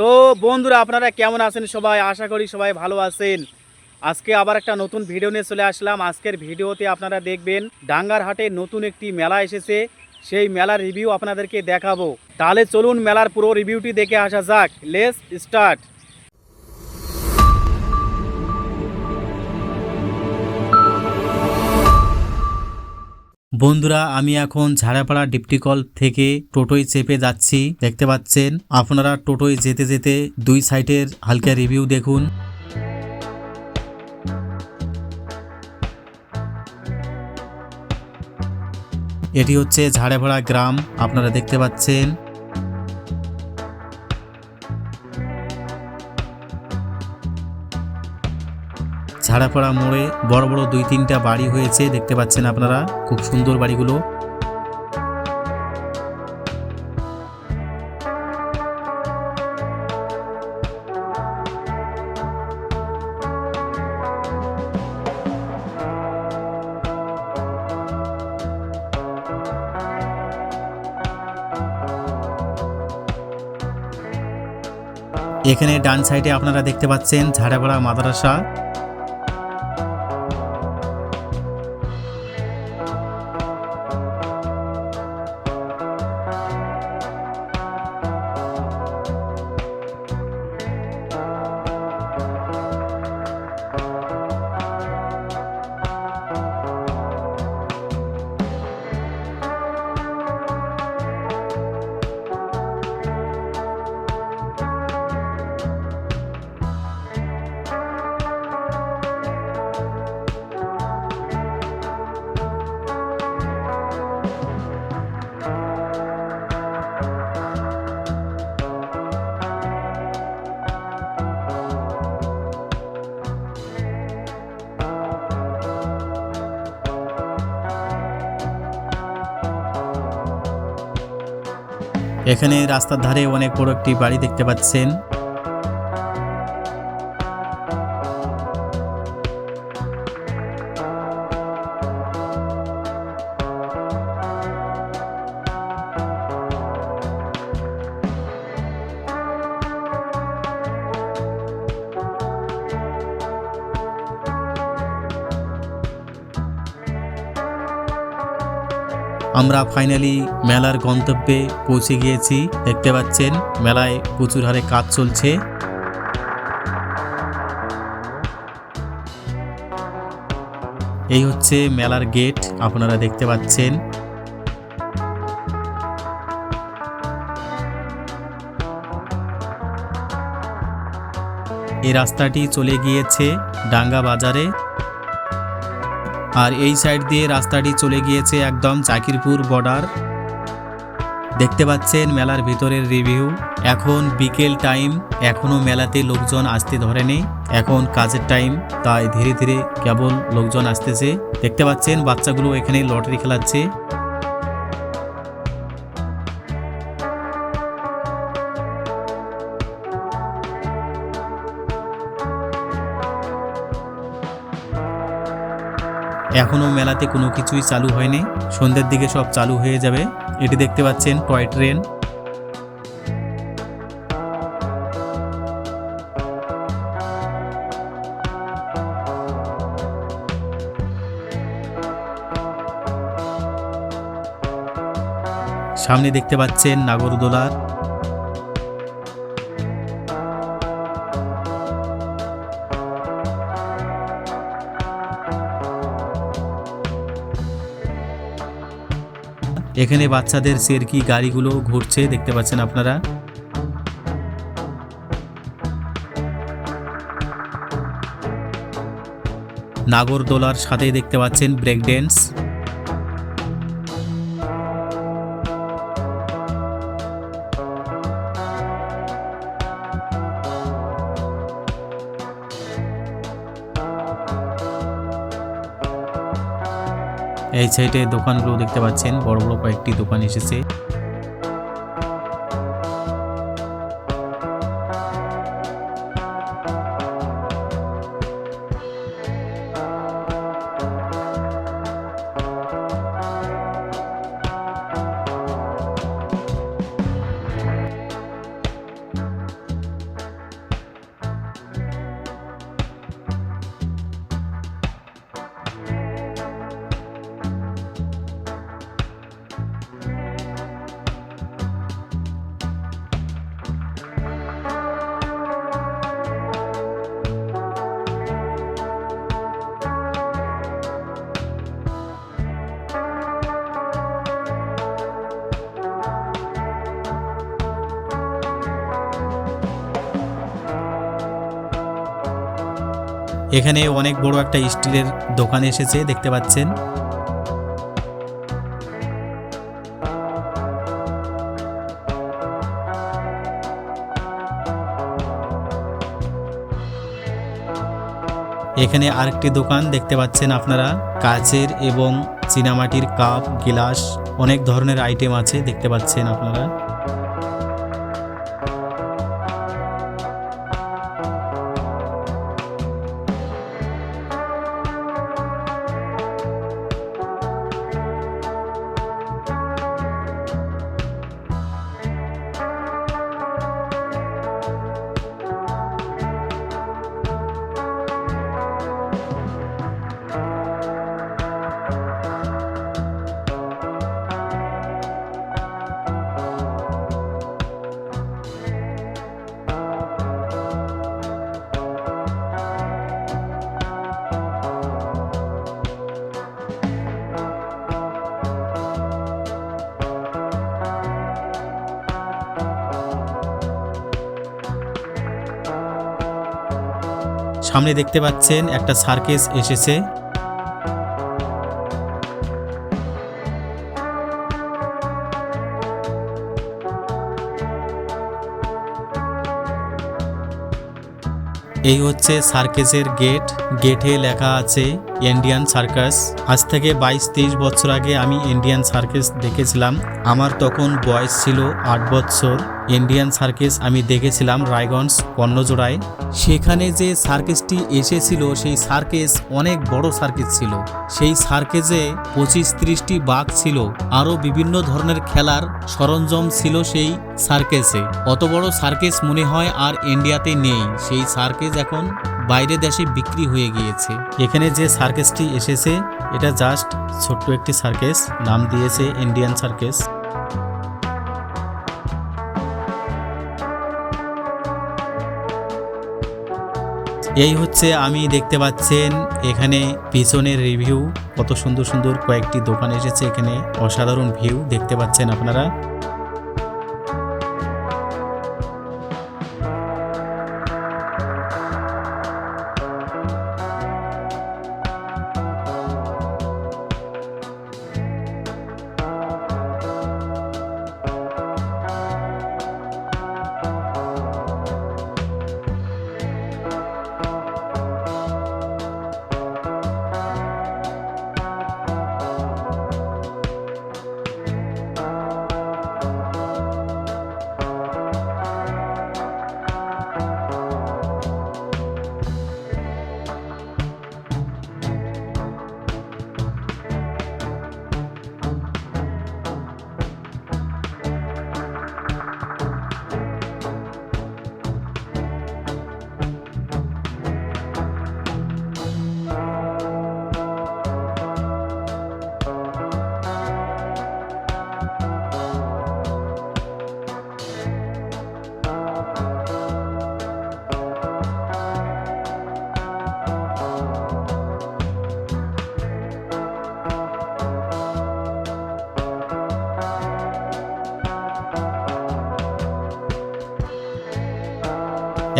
তো বন্ধুরা, আপনারা কেমন আছেন সবাই? আশা করি সবাই ভালো আছেন। আজকে আবার একটা নতুন ভিডিও নিয়ে চলে আসলাম। আজকের ভিডিওতে আপনারা দেখবেন, ডাঙ্গারহাটে নতুন একটি মেলা এসেছে। সেই মেলার রিভিউ আপনাদেরকে দেখাবো। তাহলে চলুন, মেলার পুরো রিভিউটি দেখে আসা যাক। লেস স্টার্ট বন্ধুরা, আমি এখন ঝাড়াপাড়া ডিপটিকল থেকে টোটোয় চেপে যাচ্ছি। দেখতে পাচ্ছেন, আপনারা টোটোয় যেতে যেতে দুই সাইটের হালকা রিভিউ দেখুন। এটি হচ্ছে ঝাড়াপাড়া গ্রাম, আপনারা দেখতে পাচ্ছেন। ঝাড়াপাড়া মোড়ে বড় বড় দুই তিনটা বাড়ি হয়েছে, দেখতে পাচ্ছেন আপনারা, খুব সুন্দর বাড়িগুলো। এখানে ডান সাইডে আপনারা দেখতে পাচ্ছেন ঝাড়াপাড়া মাদ্রাসা। এখানে রাস্তার ধারে অনেক বড় একটি বাড়ি দেখতে পাচ্ছেন। আমরা ফাইনালি মেলার গন্তব্যে পৌঁছে গিয়েছি। দেখতে পাচ্ছেন, মেলায় প্রচুর হারে কাজ চলছে। এই হচ্ছে মেলার গেট আপনারা দেখতে পাচ্ছেন। এই রাস্তাটি চলে গিয়েছে ডাঙ্গা বাজারে। আর এই সাইড দিয়ে রাস্তাটি চলে গিয়েছে একদম চাকিরপুর বর্ডার। দেখতে পাচ্ছেন মেলার ভিতরের রিভিউ। এখন বিকেল টাইম, এখনও মেলাতে লোকজন আসতে ধরেনি। এখন কাজের টাইম, তাই ধীরে ধীরে কেবল লোকজন আসতেছে। দেখতে পাচ্ছেন বাচ্চাগুলো এখানে লটারি খেলাচ্ছে। এখনও মেলাতে কোনো কিছুই চালু হয়নি। সন্ধ্যের দিকে সব চালু হয়ে যাবে। এটি দেখতে পাচ্ছেন টয় ট্রেন। সামনে দেখতে পাচ্ছেন নাগরদোলার এখানে বাচ্চাদের সেরকি গাড়িগুলো ঘুরছে দেখতে পাচ্ছেন আপনারা? নাগরদোলার সাথে দেখতে পাচ্ছেন ব্রেক ড্যান্স। এই সাইডে দোকানগুলো দেখতে পাচ্ছেন। বড় বড় কয়েকটি দোকান এসেছে। এখানে অনেক বড় একটা স্টিলের দোকান এসেছে, দেখতে পাচ্ছেন। এখানে আরেকটি দোকান দেখতে পাচ্ছেন আপনারা, কাচের এবং চীনামাটির কাপ, গিলাস, অনেক ধরনের আইটেম আছে, দেখতে পাচ্ছেন আপনারা। সামনে দেখতে পাচ্ছেন একটা সার্কেস এসেছে। এই হচ্ছে সার্কেসের গেট। গেটে লেখা আছে ইন্ডিয়ান সার্কাস। আজ থেকে বাইশ তেইশ বছর আগে আমি ইন্ডিয়ান সার্কাস দেখেছিলাম। আমার তখন বয়স ছিল আট বছর। ইন্ডিয়ান সার্কেস আমি দেখেছিলাম রায়গঞ্জ পণ্যজোড়ায় সেখানে যে সার্কেসটি এসেছিল, সেই সার্কেস অনেক বড় সার্কেস ছিল। সেই সার্কেসে পঁচিশ ত্রিশটি বাঘ ছিল। আরও বিভিন্ন ধরনের খেলার সরঞ্জাম ছিল সেই সার্কেসে অত বড় সার্কেস মনে হয় আর ইন্ডিয়াতে নেই। সেই সার্কেস এখন বাইরে দেশে বিক্রি হয়ে গিয়েছে। এখানে যে সার্কেসটি এসেছে, এটা জাস্ট ছোট্ট একটি সার্কেস নাম দিয়েছে ইন্ডিয়ান সার্কেস এই হচ্ছে আমি দেখতে পাচ্ছেন এখানে পিছনের রিভিউ। কত সুন্দর সুন্দর কয়েকটি দোকান এসেছে এখানে। অসাধারণ ভিউ দেখতে পাচ্ছেন আপনারা।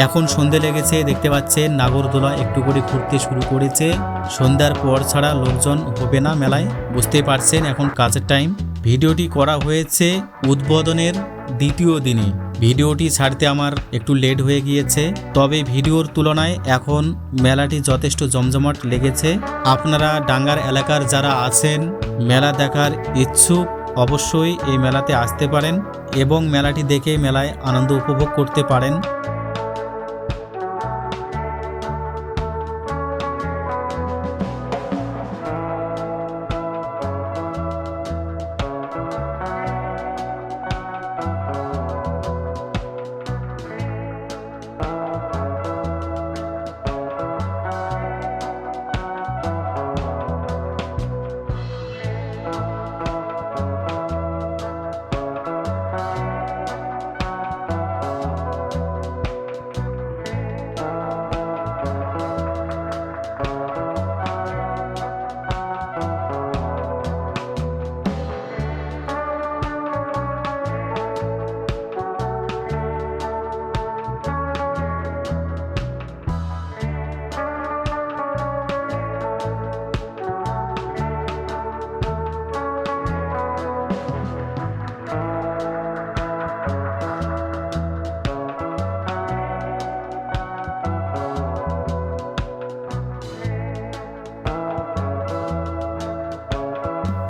এখন সন্ধে লেগেছে, দেখতে পাচ্ছেন নাগরদোলা একটু করে ঘুরতে শুরু করেছে। সন্ধ্যার পর ছাড়া লোকজন হবে না মেলায়, বুঝতেই পারছেন এখন কাজের টাইম ভিডিওটি করা হয়েছে উদ্বোধনের দ্বিতীয় দিনে। ভিডিওটি ছাড়তে আমার একটু লেট হয়ে গিয়েছে, তবে ভিডিওর তুলনায় এখন মেলাটি যথেষ্ট জমজমাট লেগেছে। আপনারা ডাঙ্গার এলাকার যারা আছেন, মেলা দেখার ইচ্ছুক, অবশ্যই এই মেলাতে আসতে পারেন এবং মেলাটি দেখে মেলায় আনন্দ উপভোগ করতে পারেন।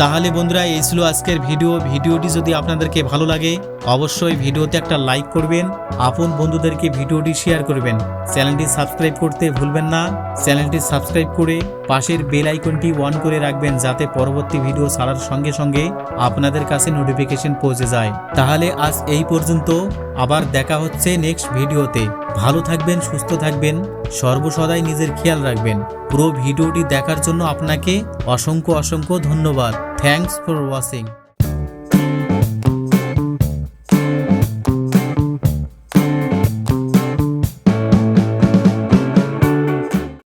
তাহলে বন্ধুরা এই ছিল আজকের ভিডিও। ভিডিওটি যদি আপনাদেরকে ভালো লাগে অবশ্যই ভিডিওতে একটা লাইক করবেন। আপন বন্ধুদেরকে ভিডিওটি শেয়ার করবেন। চ্যানেলটি সাবস্ক্রাইব করতে ভুলবেন না। চ্যানেলটি সাবস্ক্রাইব করে পাশের বেল আইকনটি অন করে রাখবেন যাতে পরবর্তী ভিডিও ছাড়ার সঙ্গে সঙ্গে আপনাদের কাছে নোটিফিকেশন পৌঁছে যায়। তাহলে আজ এই পর্যন্ত। আবার দেখা হচ্ছে নেক্সট ভিডিওতে ভালো থাকবেন, সুস্থ থাকবেন। সর্বসদাই নিজের খেয়াল রাখবেন। পুরো ভিডিওটি দেখার জন্য আপনাকে অসংখ্য অসংখ্য ধন্যবাদ। Thanks for watching